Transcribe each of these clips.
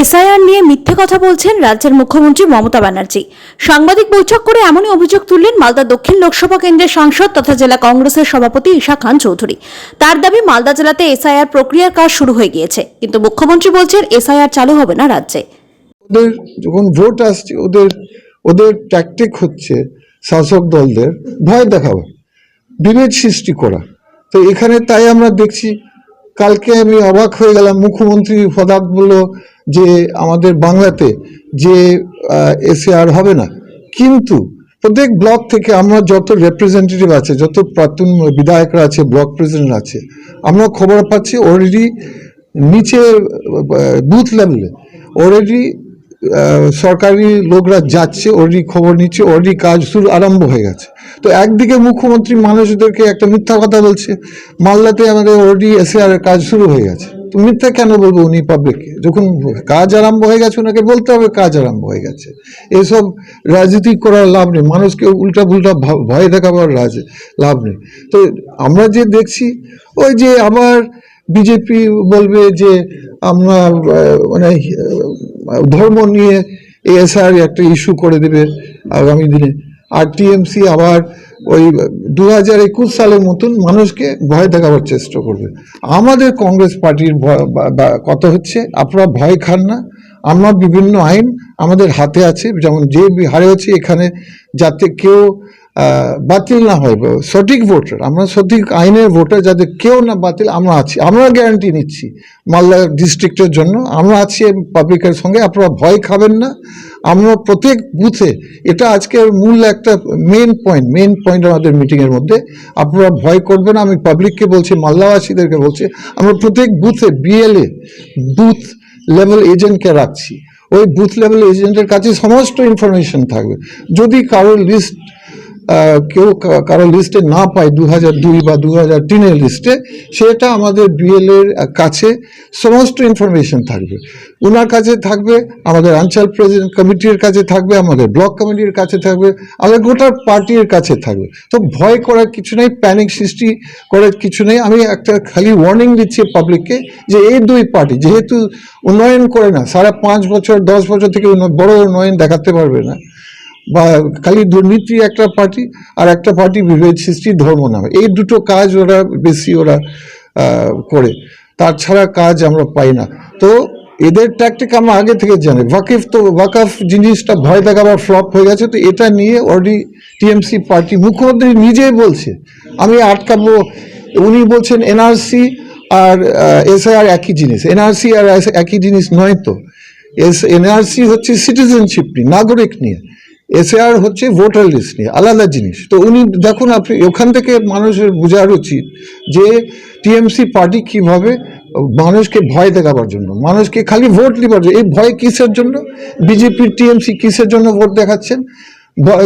SIR নিয়ে মিথ্যে কথা বলছেন রাজ্যের মুখ্যমন্ত্রী মমতা ব্যানার্জি। সাংবাদিক বৈঠক করে এমনই অভিযোগ তুললেন মালদা দক্ষিণ লোকসভা কেন্দ্রের সাংসদ তথা জেলা কংগ্রেসের সভাপতি ঈশা খান চৌধুরী। তার দাবি মালদা জেলাতে এসআইআর প্রক্রিয়ার কাজ শুরু হয়ে গিয়েছে, কিন্তু মুখ্যমন্ত্রী বলছেন এসআইআর চালু হবে না রাজ্যে। ওদের যখন ভোট আসছে, ওদের ওদের ট্যাকটিক হচ্ছে শাসক দলদের ভয় দেখানো বিভেদ সৃষ্টি করা। তো এখানে তাই আমরা দেখছি কালকে আমি অবাক হয়ে গেলাম, মুখ্যমন্ত্রী ফদাক বলল যে আমাদের বাংলাতে যে এসে আর হবে না। কিন্তু প্রত্যেক ব্লক থেকে আমরা যত রেপ্রেজেন্টেটিভ আছে, যত প্রাক্তন বিধায়করা আছে, ব্লক প্রেসিডেন্ট আছে, আমরা খবর পাচ্ছি অলরেডি নিচে বুথ লেভেলে অলরেডি সরকারি লোকরা যাচ্ছে অলরেডি খবর নিচ্ছে অলরেডি কাজ শুরু, আরম্ভ হয়ে গেছে। তো একদিকে মুখ্যমন্ত্রী মানুষদেরকে একটা মিথ্যা কথা বলছে, মালদাতে আমাদের অলরেডি এসে আর কাজ শুরু হয়ে গেছে। তো মিথ্যা কেন বলব উনি পাবলিককে যখন কাজ আরম্ভ হয়ে গেছে, ওনাকে বলতে হবে কাজ আরম্ভ হয়ে গেছে। এসব রাজনীতি করার লাভ নেই। মানুষকে উল্টা পুল্টা ভয় দেখাবার রাজ, লাভ নেই। তো আমরা যে দেখছি, ওই যে আবার বিজেপি বলবে যে আমরা মানে ধর্ম নিয়ে এএসআর একটা ইস্যু করে দেবে আগামী দিনে। আর টিএমসি আবার ওই দু হাজার একুশ সালের মতন মানুষকে ভয় দেখাবার চেষ্টা করবে। আমাদের কংগ্রেস পার্টির কথা হচ্ছে, আপনারা ভয় খান না। আমরা বিভিন্ন আইন আমাদের হাতে আছে, যেমন যে হারে হচ্ছে এখানে যাতে কেউ বাতিল না হয় সঠিক ভোটার, আমরা সঠিক আইনের ভোটার যাতে কেউ না বাতিল, আমরা আছি। আমরা গ্যারান্টি নিচ্ছি মালদা ডিস্ট্রিক্টের জন্য। আমরা আছি পাবলিকের সঙ্গে, আপনারা ভয় খাবেন না। আমরা প্রত্যেক বুথে এটা আজকের মূল একটা মেন পয়েন্ট মেন পয়েন্ট আমাদের মিটিংয়ের মধ্যে। আপনারা ভয় করবেন আমি পাবলিককে বলছি, মালদাবাসীদেরকে বলছি, আমরা প্রত্যেক বুথে বিএলএ বুথ লেভেল এজেন্টকে রাখছি। ওই বুথ লেভেল এজেন্টের কাছে সমস্ত ইনফরমেশন থাকবে। যদি কারোর লিস্ট কেউ কারও লিস্টে না পায় দু হাজার দুই বা দু হাজার তিনের লিস্টে সেটা আমাদের বিএল এর কাছে সমস্ত ইনফরমেশন থাকবে। ওনার কাছে থাকবে, আমাদের অঞ্চল প্রেসিডেন্ট কমিটির কাছে থাকবে, আমাদের ব্লক কমিটির কাছে থাকবে, আমাদের গোটা পার্টির কাছে থাকবে। তো ভয় করার কিছু নেই প্যানিক সৃষ্টি করার কিছু নেই। আমি একটা খালি ওয়ার্নিং দিচ্ছি পাবলিককে যে এই দুই পার্টি যেহেতু উন্নয়ন করে না, সারা পাঁচ বছর, দশ বছর থেকে বড় উন্নয়ন দেখাতে পারবে না। বা খালি দুর্নীতি একটা পার্টি আর একটা পার্টি বিভেদ সৃষ্টি ধর্ম নামে। এই দুটো কাজ ওরা বেশি ওরা করে। তাছাড়া কাজ আমরা পাই না। তো এদের ট্যাকটিক আমরা আগে থেকে জানি। ওয়াকিফ তো, ওয়াকাফ জিনিসটা ভয় দেখাবার ফ্লপ হয়ে গেছে। তো এটা নিয়ে অলরেডি টিএমসি পার্টি মুখ্যমন্ত্রী নিজেই বলছে। আমি আটকাবো। উনি বলছেন এনআরসি আর এসআইআর একই জিনিস। এনআরসি আর একই জিনিস নয় তো। এস এনআরসি হচ্ছে সিটিজেনশিপ নিয়ে, নাগরিক নিয়ে। এসআর হচ্ছে ভোটার লিস্ট নিয়ে, আলাদা জিনিস। তো উনি দেখুন আপনি, ওখান থেকে মানুষের বোঝার উচিত যে টিএমসি পার্টি কীভাবে মানুষকে ভয় দেখাবার জন্য, মানুষকে খালি ভোট দিবার জন্য, এই ভয় কিসের জন্য? বিজেপি টিএমসি কিসের জন্য ভোট দেখাচ্ছেন?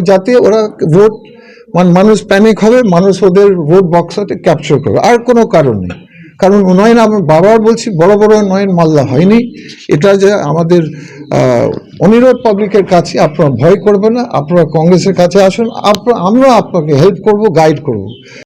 যাতে ওরা ভোট মানে মানুষ প্যানিক হবে, মানুষ ওদের ভোট বক্সতে ক্যাপচার করবে। আর কোনো কারণ নেই। কারণ উন্নয়ন আমার বারবার বলছি, বড় বড় উন্নয়ন মাল্লা হয়নি। এটা যে আমাদের অনুরোধ পাবলিকের কাছে আপনারা ভয় করবেন না, আপনারা কংগ্রেসের কাছে আসুন আপনারা আমরা আপনাকে হেল্প করব গাইড করব।